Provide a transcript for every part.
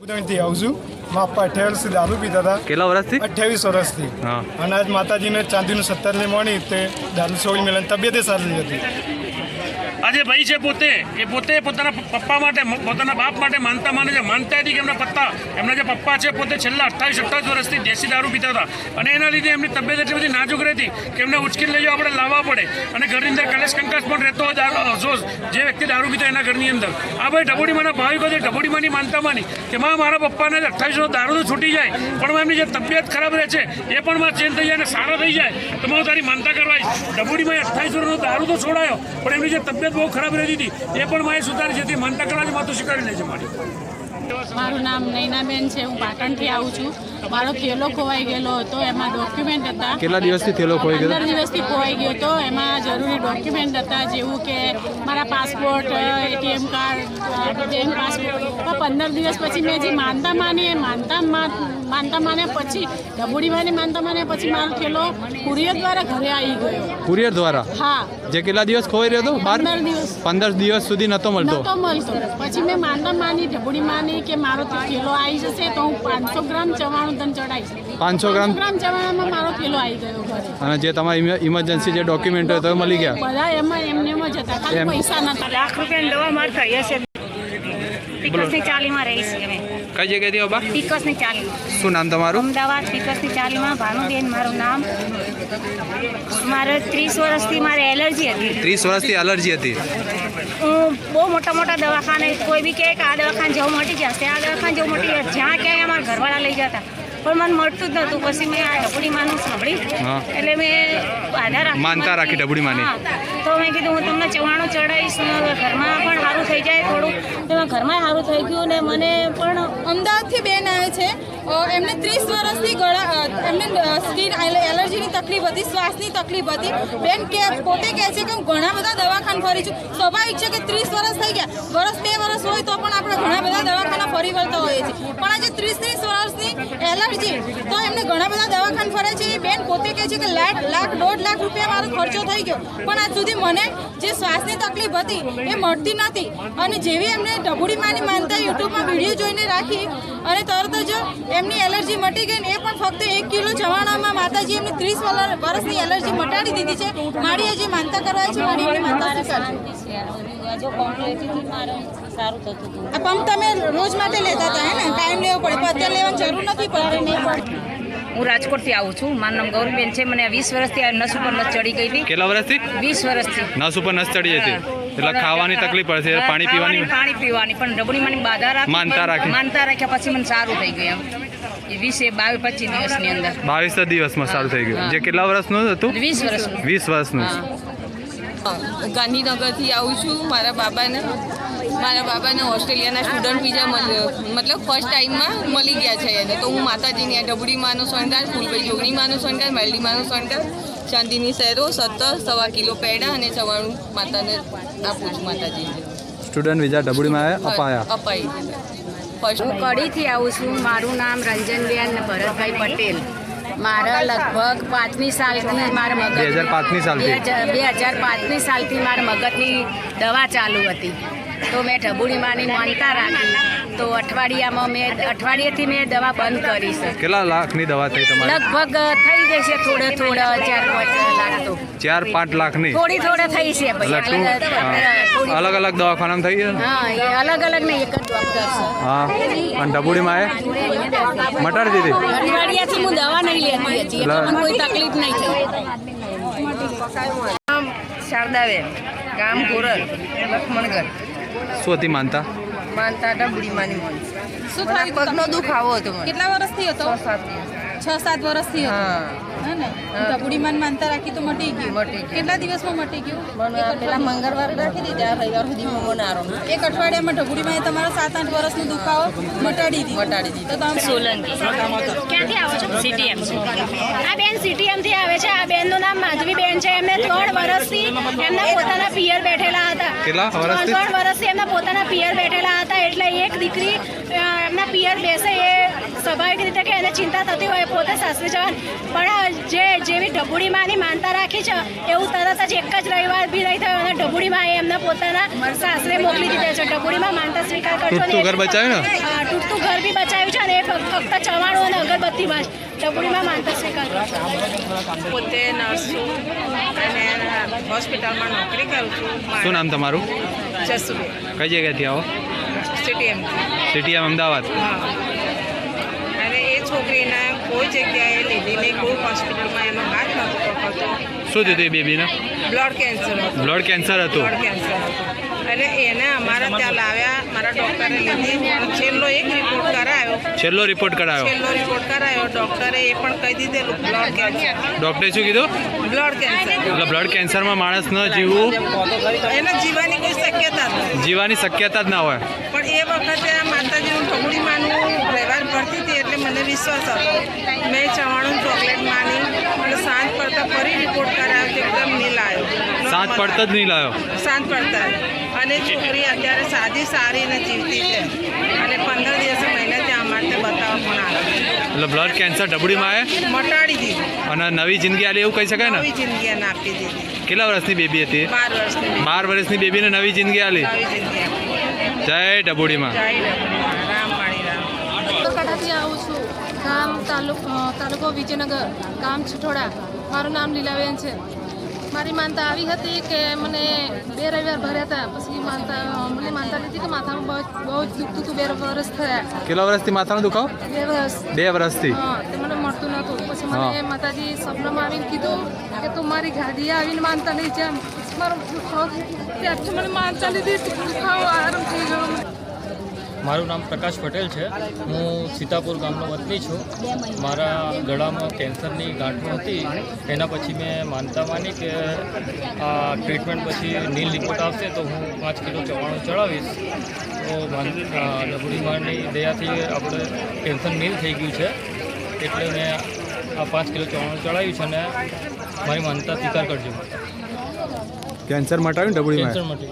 થી આવું છું. મારા પપ્પા અઠ્યાવીસ દારૂ પીતા હતા. કેટલા વર્ષથી? અઠ્યાવીસ વર્ષથી. અને આજ માતાજીને ચાંદીનું સત્તરની મળી તે દારૂ સોળ મેળવીને તબિયતે સારી હતી આજે ભાઈ છે પોતે, એ પોતે પોતાના પપ્પા માટે, પોતાના બાપ માટે માનતા માને છે. માનતા હતી કે એમના પત્તા, એમના જે પપ્પા છે પોતે છેલ્લા અઠ્ઠાવીસ અઠ્ઠાવીસ વર્ષથી દેશી દારૂ પીતા હતા. અને એના લીધે એમની તબિયત એટલી બધી નાજુક રહેતી કે એમને ઉચકીને લઈ આપણે લાવવા પડે. અને ઘરની અંદર કલેશ કંકાસ પણ રહેતો હોય અફસોસ, જે વ્યક્તિ દારૂ પીતા એના ઘરની અંદર. આ ભાઈ ઢબોડીમાંના ભાવિકો છે, ઢબોડીમાંની માનતા માની કે માં, મારા પપ્પાને અઠ્ઠાવીસ વર્ષ દારૂ તો છૂટી જાય, પણ એમની જે તબિયત ખરાબ રહે છે, એ પણ માં ચેન્જ થઈ જાય અને સારો થઈ જાય, તો હું તારી માનતા કરવા ઢબોડીમાં અઠ્ઠાવીસ વર્ષનો દારૂ તો છોડાયો, પણ એમની જે તબિયત બહુ ખરાબ રહેતી હતી એ પણ માએ સુધારી છે તે મન કરવા જ માતું સ્વીકારી લે છે મારી. મારું નામ નૈનાબેન છે. હું પાટણથી આવું છું. મારો થેલો ખોવાઈ ગયેલો હતો એમાં ડોક્યુમેન્ટ હતા. કેટલા દિવસથી થેલો ખોવાઈ ગયો પંદર દિવસથી ખોવાઈ ગયો હતો એમાં જરૂરી ડોક્યુમેન્ટ હતા જેવું કે મારા passport ATM card bank passport પંદર દિવસ પછી મેં જે માનતા માની એ માનતા માનતા માન્યા પછી ડબુડી માની માનતા માન્યા પછી મારો થેલો કુરિયર દ્વારા ઘરે આવી ગયો. કુરિયર દ્વારા? હા. જે કેટલા દિવસ ખોવાઈ રહ્યો હતો? બાર? પંદર દિવસ. પંદર દિવસ સુધી નતો મળતો? નતો મળતો. પછી મેં માનતા માની ઢબુડી માની કે મારો થેલો આવી જશે તો હું પાંચસો ગ્રામ ચવાણું 500 ગ્રામ? ગ્રામ ચવાણામાં મારો થેલો આવી ગયો ઘરે અને જે તમારી ઇમરજન્સી જે ડોક્યુમેન્ટ હોય તો મળી ગયા? બધા એમાં એમને એમ જ હતા. ખાલી. પૈસા નતા. લાખ રૂપિયાની દવા માર થઈ હશે પિકસની ચાલીમાં રહીશ અમે કઈ જગ્યાએથી પિકસની ચાલીમાં. શું નામ તમારું? અમદાવાદ પિકસની ચાલીમાં. ભાનુબેન મારું નામ. મારે ત્રીસ વર્ષથી મારે એલર્જી હતી. ત્રીસ વર્ષથી એલર્જી હતી? હું બહુ મોટા મોટા દવાખાને કોઈ બી કહે કે આ દવાખાને જવું મટી જશે આ દવાખાને જવું મટી જશે જ્યાં ક્યાંય અમારા ઘરવાળા લઈ જતા. પણ મને મળતું જ નહોતું. પછી મેં આ ઢપડી માનું સાંભળી એટલે મેં આધાર રાખી માનતા રાખી ઢબુડી માની. તો મેં કીધું હું તમને ચવાણું ચડાવીશ ને ઘરમાં પણ સારું થઈ જાય થોડું. તો ઘરમાં સારું થઈ ગયું ને મને પણ અમદાવાદથી બેન આવે છે. એમને ત્રીસ વર્ષથી ગળા એમને સ્કિન એલર્જીની તકલીફ હતી, શ્વાસની તકલીફ હતી. બેન કે, પોતે કહે છે કે હું ઘણા બધા દવાખાના ફરી છું. સ્વાભાવિક છે કે ત્રીસ વર્ષ થઈ ગયા. વર્ષ બે વર્ષ હોય તો પણ આપણે ઘણા બધા દવાખાના ફરી વળતા હોઈએ છીએ. પણ આજે ત્રીસ ત્રીસ વર્ષની એલર્જી, તો એમને ઘણા બધા દવાખાના ફરે છે. એ બેન પોતે કહે છે કે લાખ લાખ, દોઢ લાખ રૂપિયા મારો ખર્ચો થઈ ગયો. પણ આજ સુધી મને જે શ્વાસની તકલીફ હતી, એ મળતી નથી. અને જેવી એમને ઢબુડી માની માનતા યુટ્યુબમાં વીડિયો જોઈને રાખી, અને તરત જ એમની એલર્જી મટી ગઈ ને એ પણ ફક્ત એક કિલો ચવાણામાં માતાજી એમની ત્રીસ વર્ષની એલર્જી મટાડી દીધી છે. મારી હજી માનતા કરવા છે મારી એમની માનતા પંપ લેતી હતી મારે સારું થતું હતું આ પંપ તમે રોજ માટે લેતા હતા હે ને? ટાઈમ લેવો પડે પણ અત્યારે લેવાની જરૂર નથી પડતી. હું રાજકોટથી આવું છું. મારું નામ ગૌરીબેન છે. મને વીસ વર્ષથી આ નસ ઉપર નસ ચડી ગઈ હતી. કેટલા વર્ષથી? વીસ વર્ષથી. નસ ઉપર નસ ચડી હતી. એટલે ખાવાની તકલીફ પડશે પાણી પીવાની. પાણી પીવાની પણ રબડી મને બાધા રાખી માનતા રાખી. માનતા રાખ્યા પછી મને સારું થઈ ગયું એમ. વીસ બાવીસ પચીસ દિવસની અંદર. બાવીસ દિવસમાં સારું થઈ ગયું. જે કેટલા વર્ષનું હતું? વીસ વર્ષનું. વીસ વર્ષનું. ગાંધીનગરથી આવું છું મારા બાબાને. મારા બાબાને ઓસ્ટ્રેલિયાના સ્ટુડન્ટ બીજા મતલબ ફર્સ્ટ ટાઈમમાં મળી ગયા છે એને. તો હું માતાજીની આ ડબડીમાંનો શણગાર ફૂલભાઈ જોગણીમાંનો શણગાર મેલડીમાંનો શણગાર ચાંદીની શેરો સત્તર સવા કિલો પેડા અને ચવાણું માતાને આપું છું માતાજીને. સ્ટુડન્ટ વિઝા ડબડીમાં અપાયા. અપાઈ હું કડીથી આવું છું મારું નામ રંજનબેન ભરતભાઈ પટેલ. મારા લગભગ પાંચમી સાલથી મારા મગજ બે હજાર પાંચમી સાલથી? બે હજાર પાંચમી સાલથી મારા મગજની દવા ચાલુ હતી. તો મેં ઢબુડીમાંની માનતા રાખી. તો અઠવાડિયામાં મેં અઠવાડિયેથી મેં દવા બંધ કરી છે. કેટલા લાખની દવા થઈ તમારી? લગભગ થઈ જશે થોડે થોડા ચાર પાંચ લાખ તો. ચાર પાંચ લાખની? થોડી થોડે થઈ છે અલગ- અલગ દવાખાનામાં થઈ ગયા? હા અલગ અલગ નહીં એક જ ડૉક્ટર હા. અને ડબુડીમાં એ? મટાડી દીધી? અઠવાડિયાથી હું દવા નહીં લેતી હતી મને કોઈ તકલીફ નહીં થઈ. શારદાબેન ગામ ગોરલ લક્ષ્મણગર શું હતી માનતા? માનતા ડબડી માની મન શું થયું પગનો દુખાવો હતો મને. કેટલા વર્ષથી હતો છ સાત વર્ષથી હતો ને? ઢબુડી માનતા રાખી તો મટી ગયું. મટી ગયું. કેટલા દિવસમાં મટી ગયું? મને પેલા મંગળવાર રાખી દીધા રવિવાર સુધી હું મનારો એક અઠવાડિયામાં ઢબુડીમાં તમારો સાત આઠ વર્ષનો દુખાવો મટાડી દીધો. મટાડી દીધો. તો તમે સોલંકી. ક્યાંથી આવો છો? સીટીએમ આ બેન સીટીએમથી આવે છે. આ બેનનું નામ માધવી બેન છે. એમને ત્રણ વર્ષથી એમના પોતાના પિયર બેઠેલા હતા. કેટલા? વર્ષથી? ત્રણ વર્ષથી એમના પોતાના પિયર બેઠેલા હતા એટલે એક દીકરી એમના પિયર બેસે એ સ્વાભાવિક રીતે કે એને ચિંતા થતી હોય પોતે સાસરે જવાનું પણ જે જેવી ઢબુડીમાંની માનતા રાખી છે એવું તરત જ એક જ રવિવાર બી નહીં થયો અને ઢબુડીમાં એમને પોતાના સાસરે મોકલી દીધા છે. ઢબુડીમાં માનતા સ્વીકાર કરજો તૂટતું ઘર બચાવ્યું ને? હા, તૂટતું ઘર બી બચાવ્યું છે અને એ ફક્ત ચવાણું અને અગરબત્તીમાં જ ઢબુડીમાં માનતા સ્વીકાર પોતે નર્સ છું અને હોસ્પિટલમાં નોકરી કરું છું. શું નામ તમારું? જસુબે કઈ જગ્યાથી આવો? સિટી અમદાવાદ. હા. અને એ છોકરીને કોઈ જગ્યાએ લીધી નહીં કોઈ હોસ્પિટલમાં એનો હાથ નહોતો પકડતો. શું થયું એ બેબીને? બ્લડ કેન્સર બ્લડ કેન્સર હતું. બ્લડ કેન્સર હતું. અને એને અમારા ત્યાં લાવ્યા મારા ડૉક્ટરે લીધી. છેલ્લો એક રિપોર્ટ કરાયો. છેલ્લો રિપોર્ટ કરાયો? છેલ્લો રિપોર્ટ કરાયો. ડૉક્ટરે એ પણ કહી દીધેલું બ્લડ કેન્સર ડૉક્ટરે શું કીધું? બ્લડ કેન્સર એટલે બ્લડ કેન્સરમાં માણસ ન જીવવું? એને જીવવાની કોઈ શક્યતા જ નથી. જીવવાની શક્યતા જ ના હોય. પણ એ વખતે માતાજીનું ઠગડી માનવું વ્યવહાર ભરતી હતી એટલે મને વિશ્વાસ હતો. મેં ચવાણું ચોકલેટ માની એટલે સાંજ પડતા ફરી રિપોર્ટ કરાયો એકદમ નીલ આવ્યો સાંજ પડતા જ નીલ લાયો? સાંજ પડતા અને છોકરી અત્યારે સાદી સારી અને જીવતી છે. અને પંદર દિવસે મહિને ત્યાં અમારે બતાવવા પણ આવે એટલે બ્લડ કેન્સર ડબડીમાં આવે? મટાડી દીધી. અને નવી જિંદગી આલી એવું કહી શકાય ને? નવી જિંદગી એને આપી દીધી. કેટલા વર્ષની બેબી હતી? બાર વર્ષની બાર વર્ષની બેબીને નવી જિંદગી આલી. જય ડબુડીમાં. આવું છું. ગામ તાલુકો તાલુકો વિજયનગર ગામ છઠોડા. મારું નામ લીલાબેન છે. મારી માનતા આવી હતી કે મને બે રવિવાર ભર્યા હતા. પછી માનતા મને માનતા લીધી કે માથામાં બહુ જ દુખતું હતું. બે વર્ષ થયા. કેટલા વર્ષથી માથાનો દુખાવ? બે વર્ષ બે વર્ષથી હા તે મને મળતું નહોતું. પછી. મને માતાજી સપનામાં આવીને કીધું કે તું મારી ગાદી આવીને માનતા લઈ જેમ મારો ત્યારથી મને માનતા લીધી. દુખાવો આરામ થઈ ગયો. મારું નામ પ્રકાશ પટેલ છે. હું સીતાપુર ગામનો વતની છું. મારા ગળામાં કેન્સરની ગાંઠો હતી. એના પછી મેં માનતા માની કે આ ટ્રીટમેન્ટ પછી નીલ રિપોર્ટ આવશે તો હું પાંચ કિલો ચવાણું ચડાવીશ. તો ડબુડીમાંની દયાથી આપણે કેન્સર નીલ થઈ ગયું છે. એટલે મેં આ પાંચ કિલો ચવાણું ચડાવ્યું છે અને મારી માનતા સ્વીકાર કરજો. કેન્સર મટાવ્યું ને કેન્સર માટે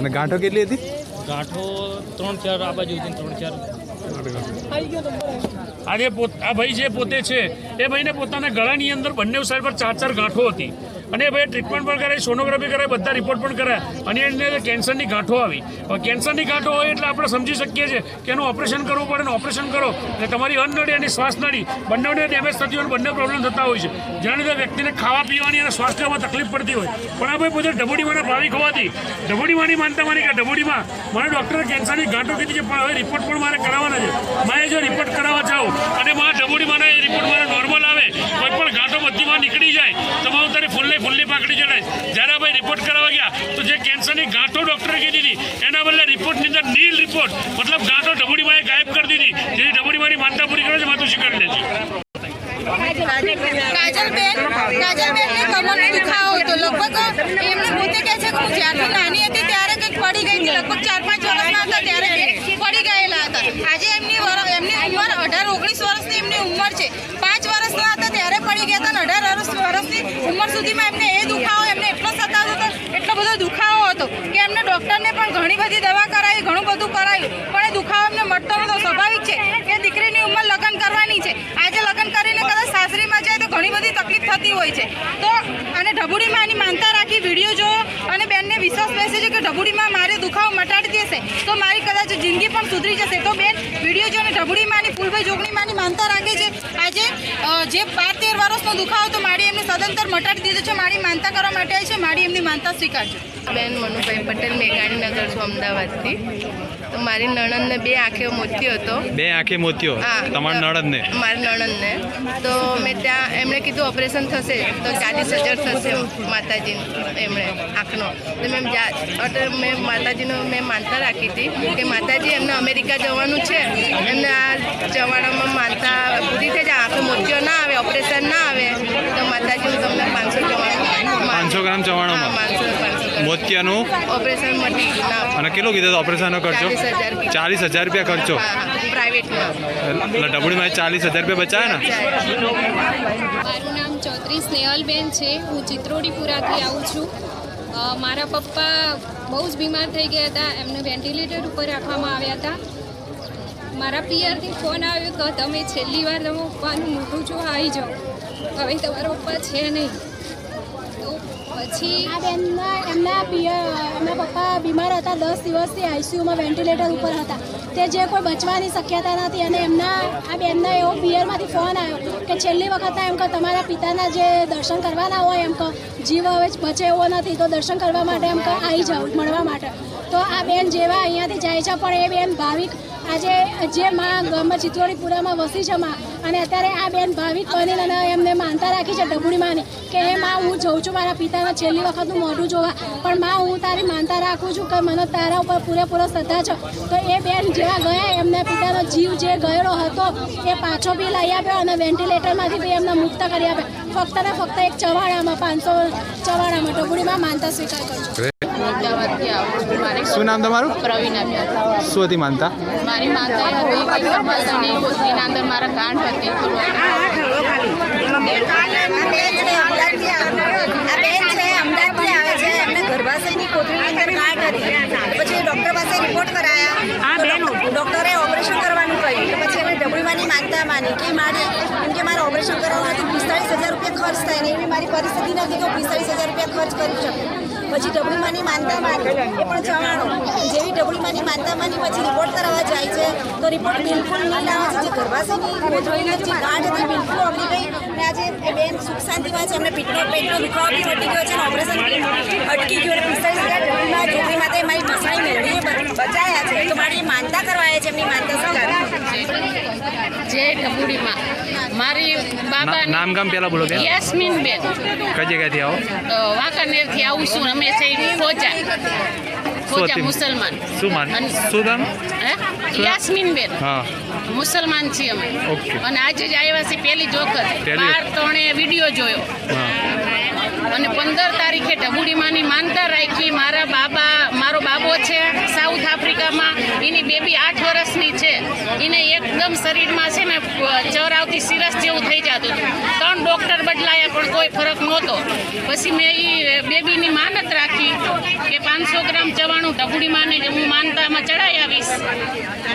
અને ગાંઠો કેટલી હતી? ગાંઠો ત્રણ ચાર, આ બાજુ ત્રણ ચાર. આજે આ ભાઈ જે પોતે છે, એ ભાઈને પોતાના ગળાની અંદર બંને સાઈડ પર ચાર ચાર ગાંઠો હતી. અને ભાઈ ટ્રીટમેન્ટ પણ કરાવી સોનોગ્રાફી કરાવી બધા રિપોર્ટ પણ કરાયા. અને એને કેન્સરની ગાંઠો આવી. કેન્સરની ગાંઠો હોય એટલે આપણે સમજી શકીએ છીએ કે એનું ઓપરેશન કરવું પડે ને ઓપરેશન કરો. એટલે તમારી અન્નળી અને શ્વાસ નળી, બંનેને ડેમેજ થતી હોય અને બંને પ્રોબ્લેમ થતા હોય છે. જેના લીધે વ્યક્તિને ખાવા પીવાની અને સ્વાસ્થ્યમાં તકલીફ પડતી હોય. પણ આ ભાઈ પોતે ડબોડીમાંના ભાવિક હોવાથી ડબોડીમાંની માનતા માની કે ડબોડીમાં મને ડૉક્ટરે કેન્સરની ગાંઠો કીધી છે, પણ હવે રિપોર્ટ પણ મારે કરાવવાના છે. મારે જો રિપોર્ટ કરાવવા જાઉં અને મારા ડબોડીમાંના એ રિપોર્ટ મારે નોર્મલ આવે, કોઈ પણ ગાંઠો બધીમાં નીકળી જાય, તો હું તારી ફૂલ્લે ફૂલ્લી પાકડી ચડાય જ્યારે ભાઈ રિપોર્ટ કરાવવા ગયા, તો જે કેન્સરની ગાંઠો ડૉક્ટરે કીધી હતી, એના બદલે રિપોર્ટની અંદર નીલ રિપોર્ટ મતલબ ગાંઠો ડબોડીમાં ગાયબ કરી દીધી. જેથી ડબોડીમાંની માનતા પૂરી કરે છે માતુશ્રી કરી લે ત્યારે કંઈક પડી ગઈ ચાર પાંચ વર્ષના હતા ત્યારે પડી ગયેલા હતા. આજે એમની એમની ઉંમર અઢાર, ઓગણીસ વર્ષની એમની ઉંમર છે. પાંચ વર્ષના ગયા હતા અઢાર વર્ષ વર્ષની ઉંમર સુધીમાં એમને એ દુખાવો, એમને એટલો સતાવતો હતો, એટલો બધો દુખાવો હતો કે એમને ડૉક્ટરને પણ ઘણી બધી દવા કરાવી, ઘણું બધું કરાવ્યું. પણ એ દુખાવો એમને મળતો નહોતો. સ્વાભાવિક છે કે દીકરીની ઉંમર લગ્ન કરવાની છે. આજે લગ્ન કરીને કદાચ સાસરીમાં જાય તો ઘણી બધી તકલીફ થતી હોય છે. તો અને ઢબુડીમાં આની માનતા રાખી વીડિયો જોવો અને બેનને વિશ્વાસ બેસે છે કે ઢબુડીમાં મારે દુખાવો મટાડી દેશે. તો મારી કદાચ જિંદગી પણ સુધરી જશે. તો બેન, વીડિયો જો અને ફૂલભાઈ જોગણીમાંની માનતા રાખે છે. આજે જે બાર તેર વર્ષનો દુખાવો તો માડી એમને સદંતર મટાડી દીધો છે. મારી માનતા કરવા માટે આવી છે. મારી એમની માનતા સ્વીકારજો. બેન, મનુભાઈ પટેલ મેઘાણીનગર છું, અમદાવાદથી. મારી નણંદને બે આંખે મોતિયો હતો. બે આંખે મોતિયો. તમારા નળદને મારી નણંદને. તો મેં ત્યાં એમણે કીધું ઓપરેશન થશે. તો ચાલીસ હજાર થશે માતાજી એમણે આંખનો. તો મેં મેં માતાજીનો મેં માનતા રાખી હતી કે માતાજી એમને અમેરિકા જવાનું છે. એમને આ જવાનામાં માનતા પૂરી થઈ જાય. આંખે મોતિયો ના આવે ઓપરેશન ના આવે તો માતાજી હું તમને પાંચસો જવાનું પાંચસો ગ્રામ જવાનું પાંચસો પાંચસો મોતિયાનું? ઓપરેશન અને કેટલું કીધું ઓપરેશન ઓપરેશનનો ખર્ચો? ચાલીસ હજાર રૂપિયા ખર્ચો? એટલે ડબડીમાં ચાલીસ હજાર રૂપિયા બચાવે ને? મારું નામ ચૌધરી સ્નેહલબેન છે. હું ચિત્રોડીપુરાથી આવું છું. મારા પપ્પા બહુ જ બીમાર થઈ ગયા હતા. એમને વેન્ટિલેટર ઉપર રાખવામાં આવ્યા હતા. મારા પિયરથી ફોન આવ્યો કે તમે છેલ્લી વાર તમે પપ્પાનું મોટું છો આવી જાઓ. હવે તમારા પપ્પા છે નહીં. પછી આ બેનના એમના પિયર એમના પપ્પા બીમાર હતા, દસ દિવસથી આઈસીયુમાં વેન્ટિલેટર ઉપર હતા. તે જે કોઈ બચવાની શક્યતા નથી અને એમના, આ બેનના એવો પિયરમાંથી ફોન આવ્યો કે છેલ્લી વખત એમ કે તમારા પિતાના જે દર્શન કરવાના હોય એમ કહો, જીવ હવે બચે એવો નથી, તો દર્શન કરવા માટે એમ કહો આવી જાઓ મળવા માટે. તો આ બેન જેવા અહીંયાથી જાય છે, પણ એ બેન ભાવિક આજે જે માં ગામમાં ચિત્તોડીપુરામાં વસી છે, માં અને અત્યારે આ બેન ભાવિક બની અને એમને માનતા રાખી છે ઢબુડી માની કે એ માં, હું જઉં છું મારા પિતાના છેલ્લી વખતનું મોઢું જોવા. પણ માં, હું તારી માનતા રાખું છું કે મને તારા ઉપર પૂરેપૂરો શ્રદ્ધા છે. તો એ બેન જેવા ગયા, એમના પિતાનો જીવ જે ગયેલો હતો, એ પાછો બી લઈ આપ્યો અને વેન્ટિલેટરમાંથી બી એમને મુક્ત કરી આપ્યા. ફક્ત ને ફક્ત એક ચવાડામાં પાંચસો ચવાડામાં ડબુડીમાં માનતા સ્વીકાર કરજો અમદાવાદથી આવું છું. મારે શું નામ તમારું? પ્રવીણા શું હતી માનતા. મારી માતા હતી કે ગર્ભાશયની ગોદડીના અંદર મારા ગાંઠ હતી. તો પછી ડૉક્ટર પાસે રિપોર્ટ કરાયા ડૉક્ટરે ઓપરેશન કરવાનું કહ્યું. પછી અમે ડબડીમાંની માનતા માની કે મારે એમ કે મારે ઓપરેશન કરવાનું હતું ખર્ચ થાય ને એવી મારી પરિસ્થિતિ નથી કે હું પિસ્તાળીસ હજાર રૂપિયા ખર્ચ કરી શકું. પછી ડબડીમાંની માનતા માની એ પણ જવાનું જેવી ડબડીમાંની માનતા માની પછી રિપોર્ટ કરાવવા જાય છે, તો રિપોર્ટ બિલકુલ નહીં લાવે છે. જે ગર્ભાશયની જોઈને જે ગાંઠ હતી, બિલકુલ ઓગળી ગઈ. અને આજે એ બેન સુખ શાંતિમાં છે એમને પેટનો પેટનો દુખાવો બી મટી ગયો છે અને ઓપરેશન અટકી ગયું અને પિસ્તાળીસ હજાર ડબડીમાં છોકરી માટે મારી મસાણી મેળવી બચાયા છે. તો મારી માનતા કરવા છે એમની માનતા સ્વીકાર ઢબુડીમાં મારી બાબા નામ ગામ પેલા બોલો બેન યાસ્મીન બેન કઈ જગ્યાથી આવો? વાંકાનેરથી આવું છું. અમે છે ખોજા ખોજા મુસલમાન. શું માન? અને- શું નામ યાસ્મીન બેન હા. મુસલમાન છીએ અમે. અને આજે જ આવ્યા છીએ પહેલી જ વખત. પહેલી બાર ત્રણે વીડિયો જોયો. અને પંદર તારીખે ડબુડીમાંની માનતા રાખી મારા બાબા મારો બાબો છે સાઉથ આફ્રિકામાં એની બેબી આઠ વર્ષની છે. એને એકદમ શરીરમાં છે ને ચર આવતી સિરસ જેવું થઈ જતું હતું. ત્રણ ડૉક્ટર બદલાયા પણ કોઈ ફરક નહોતો. પછી મેં એ બેબીની માનત રાખી કે પાંચસો ગ્રામ ચવાણું ડબુડીમાંને ને હું માનતામાં ચડાવી આવીશ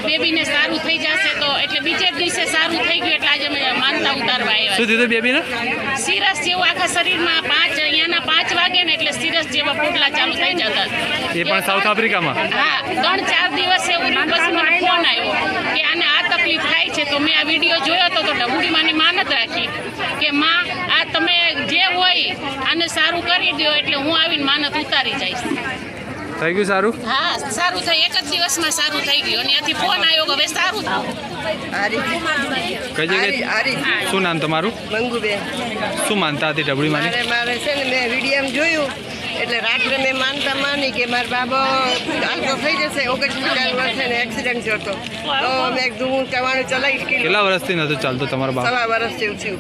બેબીને સારું થઈ જશે તો એટલે બીજે જ દિવસે સારું થઈ ગયું એટલે આજે મેં માનતા ઉતારવા આવ્યા શું બેબીને? સિરસ જેવું આખા શરીરમાં પાંચ અહીંયાના પાંચ વાગે ને એટલે સિરસ જેવા પોટલા ચાલુ થઈ જતા. એ પણ સાઉથ આફ્રિકામાં? હા ત્રણ ચાર દિવસ એવું રહ્યું. ફોન આવ્યો કે આને આ તકલીફ થાય છે તો મેં આ વીડિયો જોયો હતો તો ડબુડીમાંની માનત રાખી કે માં આ તમે જે હોય આને સારું કરી દો એટલે હું આવીને માનત ઉતારી જઈશ. થઈ ગયું સારું? હા સારું થઈ એક જ દિવસમાં સારું થઈ ગયું. અને ત્યાંથી ફોન આવ્યો કે હવે સારું થયું કઈ જગ્યાએ? શું નામ તમારું? મંગુબેન. શું માનતા હતી ડબડીમાંની? મારે મારે છે ને મેં વીડિયો જોયું એટલે રાત્રે મેં માનતા માની કે મારા બાબો હાલતો થઈ જશે ઓગસ્ટ વર્ષે ને એક્સિડન્ટ થયો હતો. તો મેં કીધું હું ચવાણું ચલાવીશ કેટલા વર્ષથી નહોતું ચાલતું તમારા બાબા? સવા વર્ષ જેવું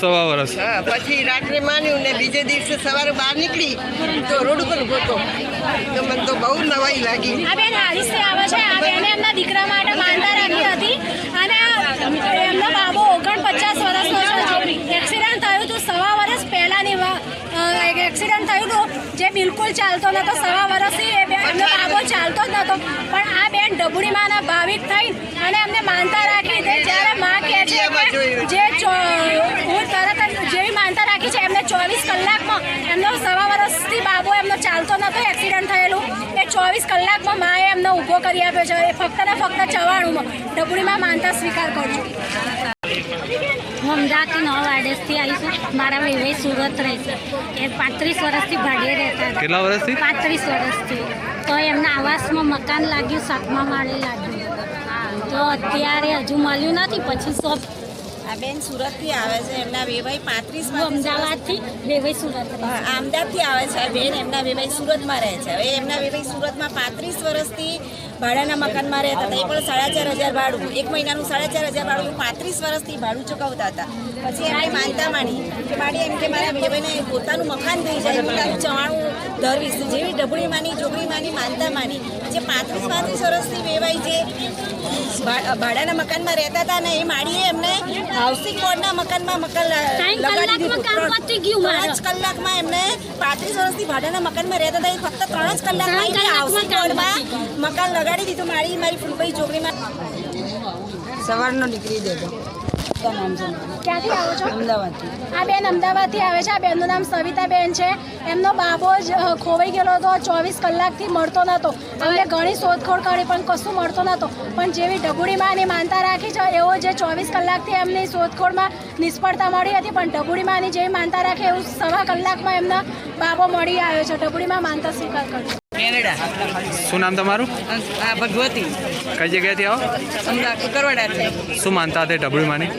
સવા વર્ષ. હા પછી રાત્રે માન્યું ને બીજે દિવસે સવારે બહાર નીકળી તો રોડ ઉપર ઊભો તો મને તો બહુ નવાઈ લાગી. આ બેન હારીસથી આવે છે. આ બેને એમના દીકરા માટે માનતા રાખી હતી. અને એમનો બાબો ઓગણપચાસ બિલકુલ ચાલતો નહોતો સવા વર્ષથી એ બેન એમનો બાબો ચાલતો જ નહોતો પણ આ બેન ડબુડીમાંના ભાવિક થઈ અને એમને માનતા રાખી દે જ્યારે માં કહે છે જે હું તરત જ જેવી માનતા રાખી છે એમને ચોવીસ કલાકમાં એમનો સવા વર્ષથી બાબો એમનો ચાલતો નહોતો એક્સિડન્ટ થયેલું. એ ચોવીસ કલાકમાં માએ એમનો ઊભો કરી આપ્યો છે. એ ફક્ત ને ફક્ત ચવાણુંમાં ડબુડીમાં માનતા સ્વીકાર કરજો હું અમદાવાદથી નવ વાડેસથી આવી છું મારા વેવાઈ સુરત રહે છે. એ પાંત્રીસ વર્ષથી ભાગે રહેતા હતા. કેટલા વર્ષથી? પાંત્રીસ વર્ષથી. તો એમના આવાસમાં મકાન લાગ્યું સાતમા માળે લાગ્યું. તો અત્યારે હજુ મળ્યું નથી. પછી શોપ આ બેન સુરતથી આવે છે. એમના વેભાઈ પાંત્રીસ અમદાવાદથી ભાઈ સુરત. અમદાવાદથી આવે છે. બેન એમના વેવાઈ સુરતમાં રહે છે. હવે એમના વેભાઈ સુરતમાં પાંત્રીસ વર્ષથી ભાડાના મકાનમાં રહેતા હતા. એ પણ સાડા ચાર હજાર ભાડું. એક મહિનાનું સાડા ચાર હજાર ભાડું. પાંત્રીસ વર્ષથી ભાડું ચૂકવતા હતા. પછી એમણે માનતા માની કે મારી એમ કે મારા વિજયભાઈને પોતાનું મકાન થઈ જાય પોતાનું ચવાણું ધરવીશ જેવી ડબડી માની ચોકડી માની માનતા માની. જે પાંત્રીસ પાંત્રીસ વર્ષથી વેવાઈ જે ભાડાના મકાનમાં રહેતા હતા ને એ માળીએ એમને હાઉસિંગ બોર્ડના મકાનમાં મકાન લગાડી દીધું. પાંચ કલાકમાં એમને પાંત્રીસ વર્ષથી ભાડાના મકાનમાં રહેતા હતા. એ ફક્ત ત્રણ જ કલાકમાં હાઉસિંગ બોર્ડમાં મકાન લગાડી દીધું. મારી મારી ફૂલભાઈ ચોકડીમાં સવારનો નીકળી દેતો શું નામ છે ક્યાંથી આવો છો? અમદાવાદથી. આ બેન અમદાવાદથી આવે છે. આ બેનનું નામ સવિતાબેન છે. એમનો બાબો જ ખોવાઈ ગયેલો હતો. ચોવીસ કલાકથી મળતો નહોતો. અમને ઘણી શોધખોળ કરી પણ કશું મળતો નહોતો. પણ જેવી ડબુડીમાં એની માનતા રાખી છે એવો જે ચોવીસ કલાકથી એમની શોધખોળમાં નિષ્ફળતા મળી હતી પણ ડબુડીમાંની જેવી માનતા રાખે એવું સવા કલાકમાં એમનો બાબો મળી આવ્યો છે. ડબુડીમાં માનતા સ્વીકાર કર્યો શું નામ તમારું? આ ભગવતી. કઈ જગ્યાએથી આવો? કુકરવાડાથી શું માનતા હતા ડબુડીમાંની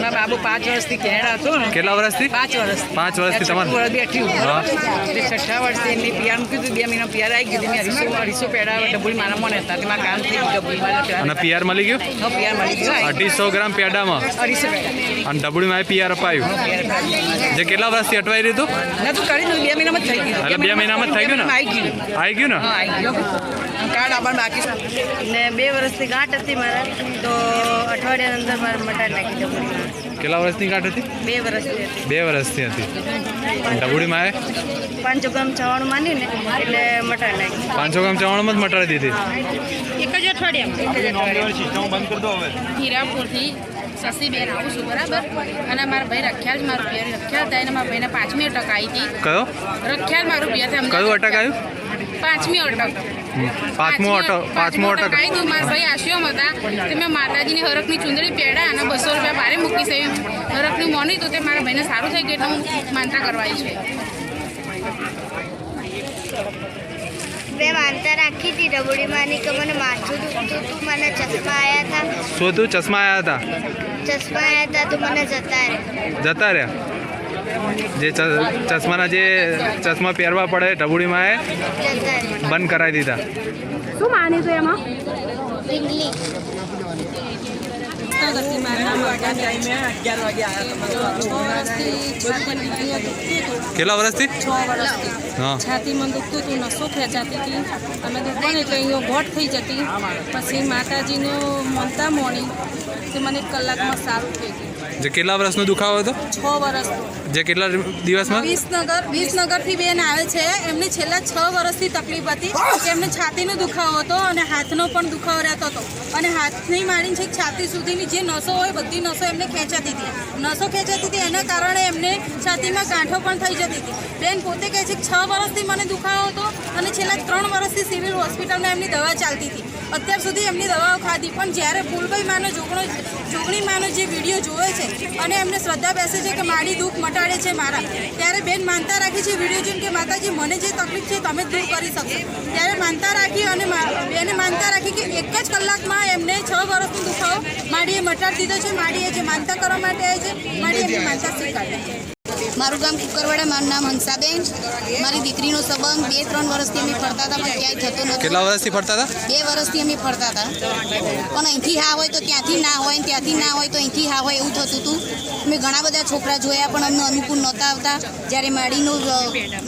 મારા બાબુ પાંચ વર્ષથી કેનેડા હતો ને. કેટલા વર્ષથી? પાંચ વર્ષ પાંચ વર્ષથી તમારે? બેઠ્યું હા. એટલે છઠ્ઠા વર્ષથી એમની પિયાર કીધું બે મહિના પિયાર આવી ગયું. મેં અઢીસો અઢીસો પેડા ડબડી મારા મને હતા. તેમાં કામ થઈ ગયું ડબુડી અને પીઆર મળી ગયું? હા પિયાર મળી ગયું. અઢીસો ગ્રામ પેડામાં? અઢીસો પેડા. અને ડબુડીમાં પિયાર અપાયું? જે કેટલા વર્ષથી અટવાઈ રહ્યું હતું? નતું કરી બે મહિનામાં થઈ ગયું. એટલે બે મહિનામાં થઈ ગયું ને? આવી ગયું. આવી ગયું ને? હા આવી ગયું. કાર્ડ આપવાનું બાકી ને બે વર્ષથી ગાંઠ હતી મારા તો અઠવાડિયાની અંદર મારે મટાડી નાખી ડબુડીમાં કેટલા વર્ષની ગાંઠ હતી? બે વર્ષથી હતી. બે વર્ષથી હતી. ડબુડીમાં એ પાંચસો ગ્રામ ચવાણું માંડ્યું ને એટલે મટાડી નાખી. પાંચસો ગ્રામ ચવાણુંમાં જ મટાડી દીધી. એક જ અઠવાડિયામાં. એક જ અઠવાડિયામાં. હીરાપુરથી શશીબેન આવું છું બરાબર? અને મારા ભાઈ રખ્યાલ જ મારું પિયર રખ્યાલ થાય અને મારા ભાઈને પાંચમી અટક આવી હતી. કયો? રખ્યાલ મારું પિયર થાય કયું અટક આવ્યું? પાંચમી અટક પાંચમો અટક પાંચમો આવી હતું. મારા ભાઈ આશ્યમ હતા. તે મેં માતાજીની હરકની ચુંદડી પેડા અને બસો રૂપિયા ભારે મૂકી છે. હરકનું મોની તો તે મારા ભાઈને સારું થઈ ગયું એટલે હું માનતા કરવાઈ છે. મેં માનતા રાખી હતી ડબુડીમાંની કે મને માથું દુખતું હતું મને ચશ્મા આવ્યા હતા. શું તું ચશ્મા આવ્યા ચશ્મા આવ્યા હતા તો મને જતા રહ્યા. હતા જતા રહ્યા? જે ચશ્માના જે ચશ્મા પહેરવા પડે ઢબુડીમાં એ બંધ કરાવી દીધા. શું માની હતું એમાં? કેટલા વર્ષથી? છ વર્ષથી. હા. છાતીમાં દુખતું હતું નસો ખેંચાતી હતી અમે દુખો ને એટલે અહીંયા ઘોટ થઈ જતી. પછી માતાજીને મનતા મોણી તે મને એક કલાકમાં સારું થઈ ગયું જે કેટલા વર્ષનો દુખાવો હતો? છ વર્ષનો. જે કેટલા દિવસમાં? વિસનગર વિસનગરથી બેન આવે છે. એમને છેલ્લા છ વર્ષથી તકલીફ હતી કે એમને છાતીનો દુખાવો હતો અને હાથનો પણ દુખાવો રહેતો હતો. અને હાથની માંડીને છેક છાતી સુધીની જે નસો હોય બધી નસો એમને ખેંચાતી હતી. નસો ખેંચાતી હતી એના કારણે એમને છાતીમાં ગાંઠો પણ થઈ જતી હતી. બેન પોતે કહે છે કે છ વર્ષથી મને દુખાવો હતો અને છેલ્લા ત્રણ વર્ષથી સિવિલ હોસ્પિટલમાં એમની દવા ચાલતી હતી. અત્યાર સુધી એમની દવાઓ ખાધી. પણ જ્યારે ફૂલભાઈ માનો જોગણો જોગણી માનો જે વીડિયો જોવે છે અને એમને શ્રદ્ધા બેસે છે કે મારી દુઃખ મટાડે છે મારા. ત્યારે બેન માનતા રાખી છે વીડિયો જોઈને કે, માતાજી, મને જે તકલીફ છે તમે દૂર કરી શકશો. ત્યારે માનતા રાખી અને બેને માનતા રાખી કે એક જ કલાકમાં એમને છ વર્ષનો દુખાવો માડીએ મટાડી દીધો છે. માડીએ જે માનતા કરવા માટે આવે છે, માડીએ એમની માનતા સ્વીકારે. છે મારું ગામ કુકરવાડા મારું નામ હંસાબેન. મારી દીકરીનો સંબંધ બે ત્રણ વર્ષથી અમે ફરતા હતા પણ ક્યાંય થતો નહોતો. કેટલા વર્ષથી ફરતા હતા? બે વર્ષથી અમે ફરતા હતા. પણ અહીંથી હા હોય તો ત્યાંથી ના હોય ત્યાંથી ના હોય તો અહીંથી હા હોય એવું થતું હતું. મેં ઘણા બધા છોકરા જોયા પણ અમને અનુકૂળ નહોતા આવતા. જ્યારે માડીનું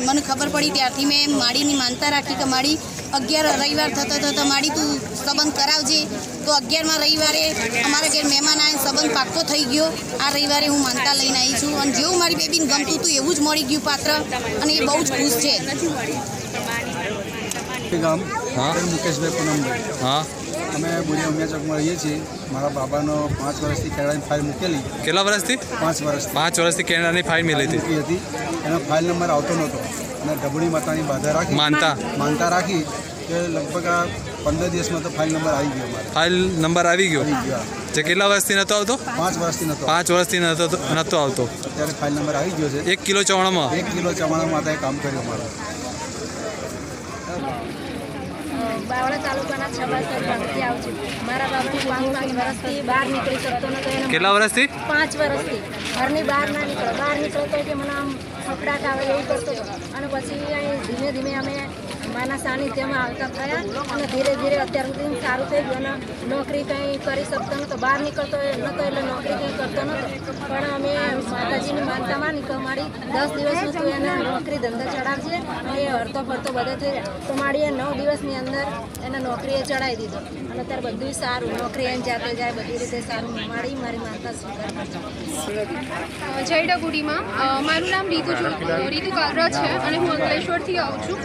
મને ખબર પડી ત્યારથી મેં માડીની માનતા રાખી કે માડી અગિયાર રવિવાર થતા થતા માડી તું સંબંધ કરાવજે. તો અગિયારમાં રવિવારે અમારા ઘેર મહેમાન આવે સંબંધ પાક્કો થઈ ગયો. આ રવિવારે હું માનતા લઈને આવી છું. અને જેવું મારી બેબીને ગમતું હતું એવું જ મળી ગયું પાત્ર. અને એ બહુ જ ખુશ છે. ગામ? હા. મુકેશભાઈ પૂનમભાઈ હા. અમે બોરી ઉમિયા ચોકમાં રહીએ છીએ. મારા બાબાનો પાંચ વર્ષથી કેનેડાની ફાઇલ મૂકેલી. કેટલા વર્ષથી? પાંચ વર્ષથી. પાંચ વર્ષથી કેનેડાની ફાઇલ મિલી હતી. મૂકી હતી. એનો ફાઇલ નંબર આવતો નહોતો. અને ડબુડી માતાની બાધા રાખી. માનતા. માનતા રાખી કે લગભગ આ પંદર દિવસમાં તો ફાઇલ નંબર આવી ગયો મારે. ફાઇલ નંબર આવી ગયો? જે કેટલા વર્ષથી નહોતો આવતો? પાંચ વર્ષથી નહોતો પાંચ વર્ષથી નહોતો નહોતો આવતો. અત્યારે ફાઇલ નંબર આવી ગયો છે. એક કિલો ચવાણામાં? એક કિલો ચવાણામાં ત્યાં કામ કર્યું મારું. બાવળા તાલુકાના છબાસર ગામથી આવું છું. મારા બાપુ પાંચ પાંચ વર્ષથી બહાર નીકળી શકતો નતો એને કેટલા વર્ષથી? પાંચ વર્ષથી. ઘરની બહાર ના નીકળો. બહાર નીકળતો કે મને આમ ખપડાટ આવે એવું કરતો હતો. અને પછી ધીમે ધીમે અમે માના સાનિધ્યમાં આવતા થયા અને ધીરે ધીરે અત્યાર સુધી સારું થઈ ગયું અને નોકરી કંઈ કરી શકતો નહોતો. બહાર નીકળતો નહોતો એટલે નોકરી કંઈ કરતો નહોતો. પણ અમે માતાજીની માનતા માની કે અમારી દસ દિવસ સુધી એને નોકરી ધંધા ચડાવજે. એ હરતો ફરતો બધે થઈ તો મારી નવ દિવસની અંદર એને નોકરીએ ચડાવી દીધો. અને અત્યારે બધું સારું. નોકરી એમ જાતે જાય, બધી રીતે સારું મારી મારી માનતા સ્વીકાર જયડગુડીમાં મારું નામ રીતુ રીતુ કાલરા છે અને હું અંકલેશ્વરથી આવું છું.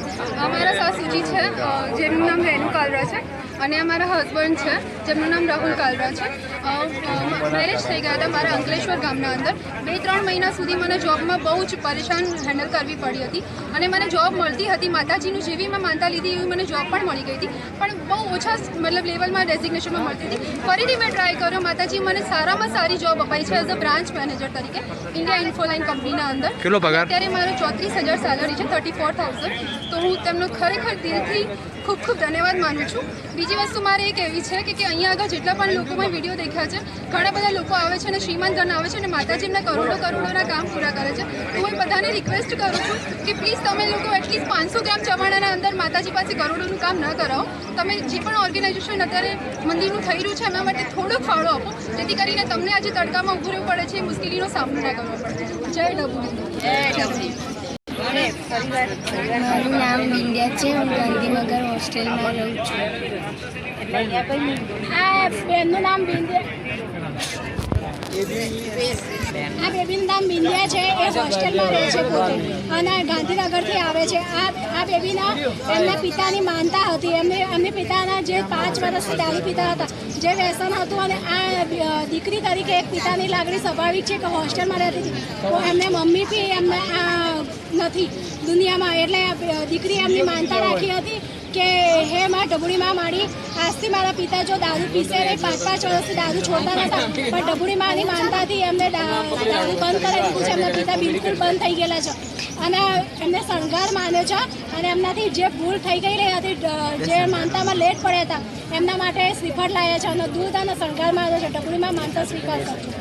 અમારા સાસુજી છે જેનું નામ રેનુ કાલરા છે અને અમારા હસબન્ડ છે. જેમનું નામ રાહુલ કાલરા છે. મેરેજ થઈ ગયા હતા મારા અંકલેશ્વર ગામના અંદર. બે ત્રણ મહિના સુધી મને જોબમાં બહુ જ પરેશાન હેન્ડલ કરવી પડી હતી અને મને જોબ મળતી હતી માતાજીનું જેવી મેં માનતા લીધી એવી મને જોબ પણ મળી ગઈ હતી. પણ બહુ ઓછા મતલબ લેવલમાં ડેઝિગ્નેશનમાં મળતી હતી. ફરીથી મેં ટ્રાય કર્યો. માતાજી મને સારામાં સારી જોબ અપાઈ છે એઝ અ બ્રાન્ચ મેનેજર તરીકે ઇન્ડિયા ઇન્ફોલાઇન કંપનીના અંદર. કેટલો પગાર? અત્યારે મારો ચોત્રીસ હજાર સેલરી છે થર્ટી ફોર થાઉઝન્ડ તો હું તેમનો ખરેખર દિલથી ખૂબ ખૂબ ધન્યવાદ માનું છું. બીજી વસ્તુ મારે એક એવી છે કે કે અહીંયા આગળ જેટલા પણ લોકો મેં વીડિયો દેખ્યા છે, ઘણા બધા લોકો આવે છે અને શ્રીમંત ઘરના આવે છે અને માતાજીના કરોડો કરોડોના કામ પૂરા કરે છે. તો હું એ બધાને રિક્વેસ્ટ કરું છું કે પ્લીઝ તમે લોકો એટલીસ્ટ પાંચસો ગ્રામ ચવાણાના અંદર માતાજી પાસે કરોડોનું કામ ન કરાવો. તમે જે પણ ઓર્ગેનાઇઝેશન અત્યારે મંદિરનું થઈ રહ્યું છે, એના માટે થોડોક ફાળો આપો. જેથી કરીને તમને આજે તડકામાં ઊભું રહેવું પડે છે, એ મુશ્કેલીનો સામનો ના કરવો પડે. જય ડબુ. મારું નામ બિંદ્યા છે. હું ગાંધીનગર હોસ્ટેલમાં રહું છું. આ બેનનું નામ બિંદિયા આ બેબીનું નામ બિંદિયા છે. એ હોસ્ટેલમાં રહે છે પોતે. અને ગાંધીનગરથી આવે છે. આ આ બેબીના એમના પિતાની માનતા હતી. એમને એમની પિતાના જે પાંચ વર્ષથી દારૂ પિતા હતા, જે વ્યસન હતું અને આ દીકરી તરીકે એક પિતાની લાગણી સ્વાભાવિક છે કે હોસ્ટેલમાં રહેતી હતી. એમને મમ્મી બી એમને આ નથી દુનિયામાં. એટલે દીકરી એમની માનતા રાખી હતી કે હે માં ઢબુડીમાં મારી, આજથી મારા પિતા જો દારૂ પીસે નહીં પાંચ પાંચ વર્ષથી દારૂ છોડતા નતા. પણ ઢબુડીમાંની માનતાથી એમને દા- દારૂ બંધ કરાવી દીધું છે. એમના પિતા બિલકુલ બંધ થઈ ગયેલા છે. અને એમને શણગાર માન્યો છે અને એમનાથી જે ભૂલ થઈ ગઈ રહી હતી જે માનતામાં લેટ પડ્યા હતા, એમના માટે શ્રીફળ લાવ્યા છે અને દૂધ અને શણગાર માન્યો છે. ડબુડીમાં માનતા સ્વીકાર કરજો